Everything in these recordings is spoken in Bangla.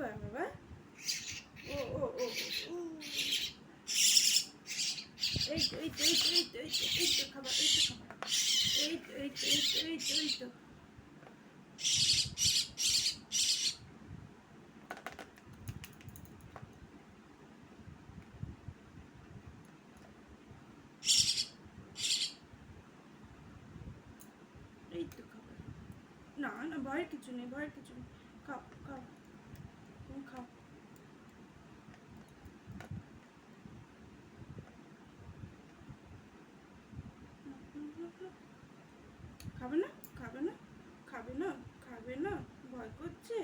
বাবা বাবা ও ও ও ও, ও। এই তো এই তো এই তো এই তো এই তো এই তো খাবার এই তো খাবার এই তো এই তো এই খাবে না খাবে না খাবে না খাবে না ভয় করছে?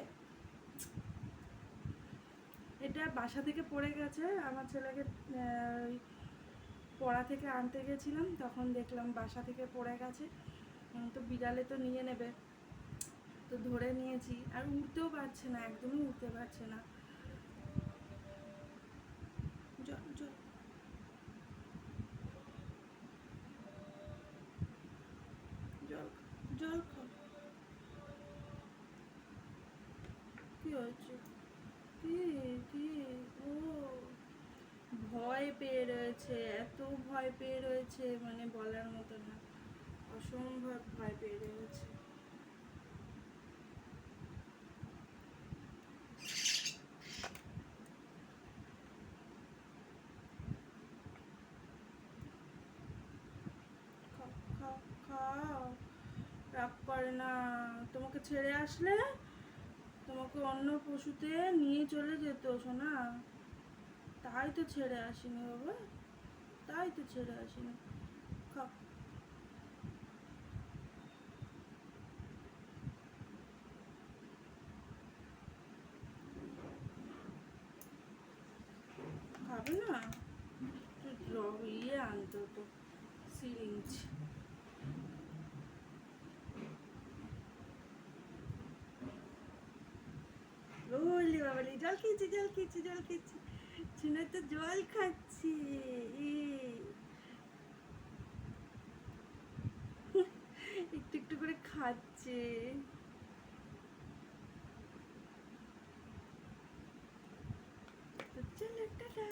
এটা বাসা থেকে পড়ে গেছে। আমার ছেলেকে পড়া থেকে আনতে গেছিলাম। তখন দেখলাম বাসা থেকে পড়ে গেছে। তো বিড়ালে তো নিয়ে নেবে। ধরে নিয়েছি আর উঠতেও পারছে না, একদমই উঠতে পারছে না। কি? ও, ভয় পেয়ে রয়েছে, এত ভয় পেয়ে রয়েছে মানে বলার মতো না। অসম্ভব ভয় পেয়ে রয়েছে খাও খাও খাও রাগ করে না। তোমাকে ছেড়ে আসলে তোমাকে অন্য পশুতে নিয়ে চলে যেত সোনা। তাই তো ছেড়ে আসিনি বাবা, তাই তো ছেড়ে আসিনি। খাবে না? ইয়ে আনতো তো, সিরিঞ্জ। বলি জল খেয়েছি জল খেয়েছি জল খেয়েছি চিনা তো জল খাচ্ছি। একটু একটু করে খাচ্ছে। চলো, টাটা।